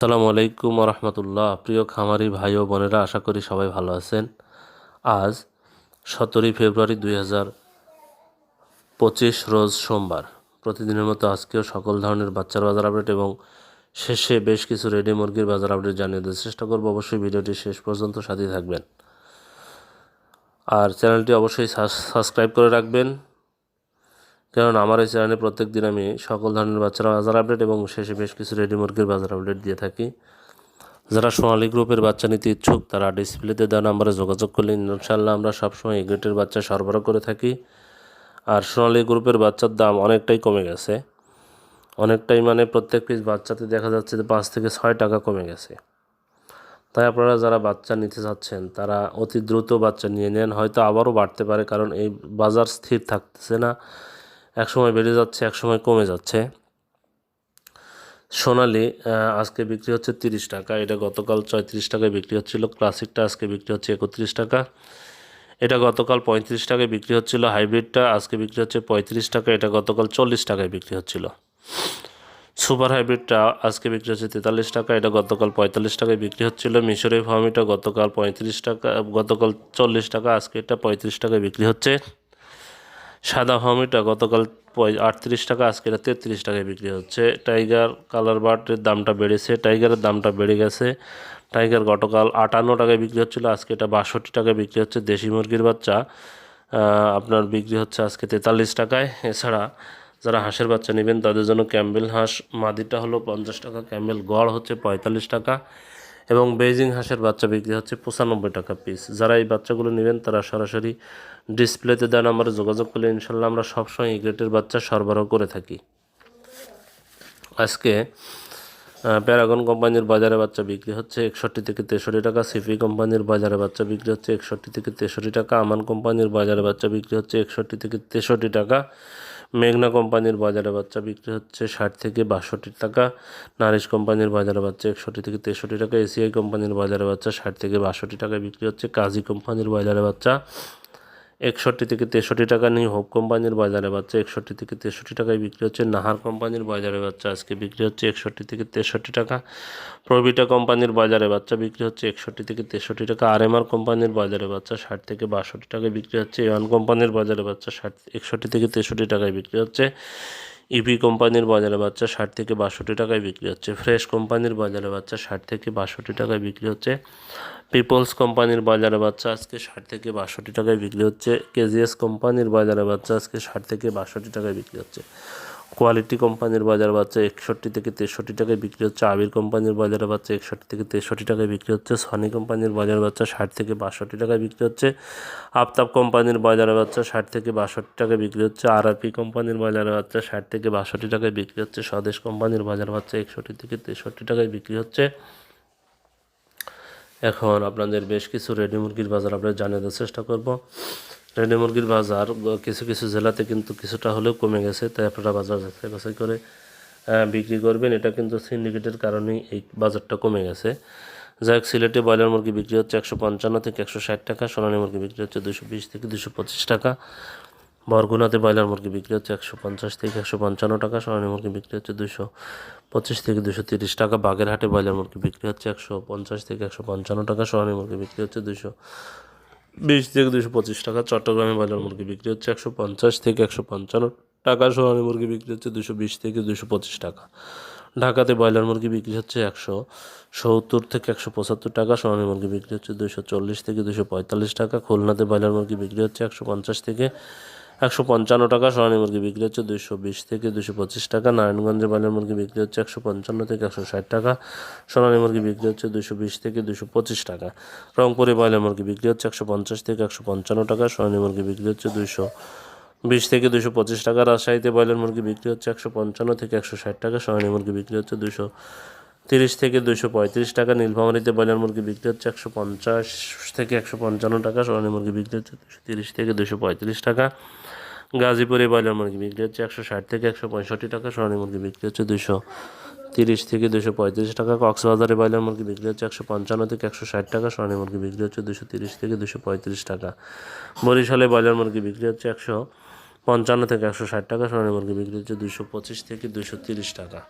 আসসালামু আলাইকুম রহমতুল্লাহ প্রিয় খামারি ভাই ও বোনেরা, আশা করি সবাই ভালো আছেন। আজ সতেরোই ফেব্রুয়ারি দুই হাজার পঁচিশ, রোজ সোমবার। প্রতিদিনের মতো আজকেও সকল ধরনের বাচ্চার বাজার আপডেট এবং শেষে বেশ কিছু রেডি মুরগির বাজার আপডেট জানিয়ে দেওয়ার চেষ্টা করব। অবশ্যই ভিডিওটি শেষ পর্যন্ত সাথে থাকবেন। আর চ্যানেলটি অবশ্যই সাবস্ক্রাইব করে রাখবেন। কারণ আমার এই চ্যানেলে প্রত্যেক দিন আমি সকল ধরনের বাচ্চারা বাজার আপডেট এবং শেষে বেশ কিছু রেডি মুরগির বাজার আপডেট দিয়ে থাকি। যারা সোনালী গ্রুপের বাচ্চা নিতে ইচ্ছুক, তারা ডিসপ্লেতে দেওয়া নাম্বারে যোগাযোগ করলে ইনশাল্লাহ আমরা সবসময় গ্রেটের বাচ্চা সরবরাহ করে থাকি। আর সোনালী গ্রুপের বাচ্চার দাম অনেকটাই কমে গেছে। অনেকটাই মানে প্রত্যেক পিস বাচ্চাতে দেখা যাচ্ছে যে পাঁচ থেকে ছয় টাকা কমে গেছে। তাই আপনারা যারা বাচ্চা নিতে চাচ্ছেন, তারা অতি দ্রুত বাচ্চা নিয়ে নেন। হয়তো আবারও বাড়তে পারে কারণ এই বাজার স্থির থাকতেছে না। এক সময় বেড়ে যাচ্ছে এক সময় কমে যাচ্ছে। সোনালি আজকে বিক্রি হচ্ছে তিরিশ টাকা। এটা গতকাল চৌত্রিশ টাকায় বিক্রি হচ্ছিল। ক্লাসিকটা আজকে বিক্রি হচ্ছে একত্রিশ টাকা। এটা গতকাল পঁয়ত্রিশ টাকায় বিক্রি হচ্ছিল। হাইব্রিডটা আজকে বিক্রি হচ্ছে পঁয়ত্রিশ টাকা। এটা গতকাল চল্লিশ টাকায় বিক্রি হচ্ছিল। সুপার হাইব্রিডটা আজকে বিক্রি হচ্ছে তেতাল্লিশ টাকা। এটা গতকাল পঁয়তাল্লিশ টাকায় বিক্রি হচ্ছিল। মিশরের ফার্মিটা গতকাল পঁয়ত্রিশ টাকা, গতকাল চল্লিশ টাকা। আজকে এটা পঁয়ত্রিশ টাকায় বিক্রি হচ্ছে। সাদা হমিটা গতকাল আটত্রিশ টাকা, আজকে তেত্রিশ টাকায় বিক্রি হচ্ছে। টাইগার কালার বার্ডের দামটা বেড়েছে, টাইগারের দামটা বেড়ে গেছে। টাইগার গতকাল আটান্ন টাকায় বিক্রি হচ্ছিল, আজকে এটা বাষট্টি টাকায় বিক্রি হচ্ছে। দেশি মুরগির বাচ্চা আপনার বিক্রি হচ্ছে আজকে তেতাল্লিশ টাকায়। এছাড়া যারা হাঁসের বাচ্চা নেবেন, তাদের জন্য ক্যাম্বেল হাঁস, মাদিটা হলো পঞ্চাশ টাকা, ক্যাম্বেল গড় হচ্ছে পঁয়তাল্লিশ টাকা। এবং বেজিং হাঁসের বাচ্চা বিক্রি হচ্ছে পঁচানব্বই টাকা পিস যারা এই বাচ্চাগুলো নেবেন, তারা সরাসরি ডিসপ্লেতে দেন আমরা যোগাযোগ করলে ইনশাল্লাহ আমরা সবসময় এই গ্রেটের বাচ্চা সরবরাহ করে থাকি। আজকে প্যারাগন কোম্পানির বাজারে বাচ্চা বিক্রি হচ্ছে একষট্টি থেকে তেষট্টি টাকা সিপি কোম্পানির বাজারে বাচ্চা বিক্রি হচ্ছে একষট্টি থেকে তেষট্টি টাকা আমান কোম্পানির বাজারে বাচ্চা বিক্রি হচ্ছে একষট্টি থেকে তেষট্টি টাকা। মেঘনা কোম্পানির বাজারে বাচ্চা বিক্রি হচ্ছে ষাট থেকে বাষট্টি টাকা। নারিশ কোম্পানির বাজারে বাচ্চা একষট্টি থেকে তেষট্টি টাকা। এসিআই কোম্পানির বাজারে বাচ্চা ষাট থেকে বাষট্টি টাকায় বিক্রি হচ্ছে। কাজী কোম্পানির বাজারে বাচ্চা একষট্টি থেকে তেষট্টি টাকা নিয়ে হোপ কোম্পানির বাজারে বাচ্চা, একষট্টি থেকে তেষট্টি টাকায় বিক্রি হচ্ছে নাহার কোম্পানির বাজারে বাচ্চা। আজকে বিক্রি হচ্ছে একষট্টি থেকে তেষট্টি টাকা। প্রবিটা কোম্পানির বাজারে বাচ্চা বিক্রি হচ্ছে একষট্টি থেকে তেষট্টি টাকা। আর এমআর কোম্পানির বাজারে বাচ্চা ষাট থেকে বাষট্টি টাকায় বিক্রি হচ্ছে। এওয়ান কোম্পানির বাজারে বাচ্চা ষাট, একষট্টি থেকে তেষট্টি টাকায় বিক্রি হচ্ছে। ইভি কোম্পানির বাজারে বাচ্চা ষাট থেকে বাষট্টি টাকায় বিক্রি হচ্ছে। ফ্রেশ কোম্পানির বাজারে বাচ্চা ষাট থেকে বাষট্টি টাকায় বিক্রি হচ্ছে। পিপলস কোম্পানির বাজারে বাচ্চা আজকে ষাট থেকে বাষট্টি টাকায় বিক্রি হচ্ছে। কেজিএস কোম্পানির বাজারে বাচ্চা আজকে ষাট থেকে বাষট্টি টাকায় বিক্রি হচ্ছে। কোয়ালিটি কোম্পানির বাজার বাচ্চা একষট্টি থেকে তেষট্টি টাকায় বিক্রি হচ্ছে, আবির কোম্পানির বাজারে বাচ্চা একষট্টি থেকে তেষট্টি টাকায় বিক্রি হচ্ছে সনি কোম্পানির বাজার বাচ্চা ষাট থেকে বাষট্টি টাকায় বিক্রি হচ্ছে আফতাব কোম্পানির বাজারে বাচ্চা ষাট থেকে বাষট্টি টাকায় বিক্রি হচ্ছে আরআরপি কোম্পানির বাজারে বাচ্চা ষাট থেকে বাষট্টি টাকায় বিক্রি হচ্ছে, স্বদেশ কোম্পানির বাজার বাচ্চা একষট্টি থেকে তেষট্টি টাকায় বিক্রি হচ্ছে। এখন আপনাদের বেশ কিছু রেডি মুরগির বাজার আপনাদের জানিয়ে দেওয়ার চেষ্টা করব। রেডি মুরগির বাজার কিছু কিছু জেলাতে কিন্তু কিছুটা হলেও কমে গেছে, তাই আপনারা বাজার যাচাই বাছাই করে বিক্রি করবেন। এটা কিন্তু সিন্ডিকেটের কারণেই এই বাজারটা কমে গেছে। যাই হোক, সিলেটে ব্রয়লার মুরগি বিক্রি হচ্ছে একশো পঞ্চান্ন থেকে একশো ষাট টাকা, সোনালী মুরগি বিক্রি হচ্ছে দুশো বিশ থেকে দুশো পঁচিশ টাকা। বরগুনাতে ব্রয়লার মুরগি বিক্রি হচ্ছে একশো পঞ্চাশ থেকে একশো পঞ্চান্ন টাকা, সোনালী মুরগি বিক্রি হচ্ছে দুশো পঁচিশ থেকে দুশো তিরিশ টাকা। বাগেরহাটে ব্রয়লার মুরগি বিক্রি হচ্ছে একশো পঞ্চাশ থেকে একশো পঞ্চান্ন টাকা, সোনালী মুরগি বিক্রি হচ্ছে দুশো বিশ থেকে দুশো পঁচিশ টাকা চট্টগ্রামে ব্রয়লার মুরগি বিক্রি হচ্ছে একশো পঞ্চাশ থেকে একশো পঞ্চান্ন। টাকা সোনালী মুরগি বিক্রি হচ্ছে দুশো বিশ থেকে দুশো পঁচিশ টাকা। ঢাকাতে ব্রয়লার মুরগি বিক্রি হচ্ছে একশো সত্তর থেকে একশো পঁচাত্তর টাকা সোনালী মুরগি বিক্রি হচ্ছে দুশো চল্লিশ থেকে দুশো পঁয়তাল্লিশ টাকা, খুলনাতে ব্রয়লার মুরগি বিক্রি হচ্ছে একশো পঞ্চাশ থেকে একশো পঞ্চান্ন টাকা, সোনালী মুরগি বিক্রি হচ্ছে দুশো বিশ থেকে দুশো পঁচিশ টাকা নারায়ণগঞ্জে ব্রয়লার মুরগি বিক্রি হচ্ছে একশো পঞ্চান্ন থেকে একশো ষাট টাকা, সোনালী মুরগি বিক্রি হচ্ছে দুশো বিশ থেকে দুশো পঁচিশ টাকা। রংপুরে ব্রয়লার মুরগি বিক্রি হচ্ছে একশো পঞ্চাশ থেকে একশো পঞ্চান্ন টাকা, সোনালী মুরগি বিক্রি হচ্ছে দুশো বিশ থেকে দুশো পঁচিশ টাকা, রাজশাহীতে ব্রয়লার মুরগি বিক্রি হচ্ছে একশো পঞ্চান্ন থেকে একশো ষাট টাকা, সোনালী মুরগি বিক্রি হচ্ছে দুশো তিরিশ থেকে দুশো পঁয়ত্রিশ টাকা নীলফামারিতে ব্রয়লার মুরগি বিক্রি হচ্ছে একশো পঞ্চাশ থেকে একশো পঞ্চান্ন টাকা, সোনালী মুরগি বিক্রি হচ্ছে দুশো তিরিশ থেকে দুশো পঁয়ত্রিশ টাকা। গাজীপুরে ব্রয়লার মুরগি বিক্রি হচ্ছে একশো ষাট থেকে একশো পঁয়ষট্টি টাকা, সোনালী মুরগি বিক্রি হচ্ছে দুশো তিরিশ থেকে দুশো পঁয়ত্রিশ টাকা। কক্সবাজারে ব্রয়লার মুরগি বিক্রি হচ্ছে একশো পঞ্চান্ন থেকে একশো ষাট টাকা, সোনালী মুরগি বিক্রি হচ্ছে দুশো তিরিশ থেকে দুশো পঁয়ত্রিশ টাকা। বরিশালে ব্রয়লার মুরগি বিক্রি হচ্ছে একশো পঞ্চান্ন থেকে একশো ষাট টাকা, সোনালী মুরগি বিক্রি হচ্ছে দুশো পঁচিশ থেকে দুশো তিরিশ টাকা।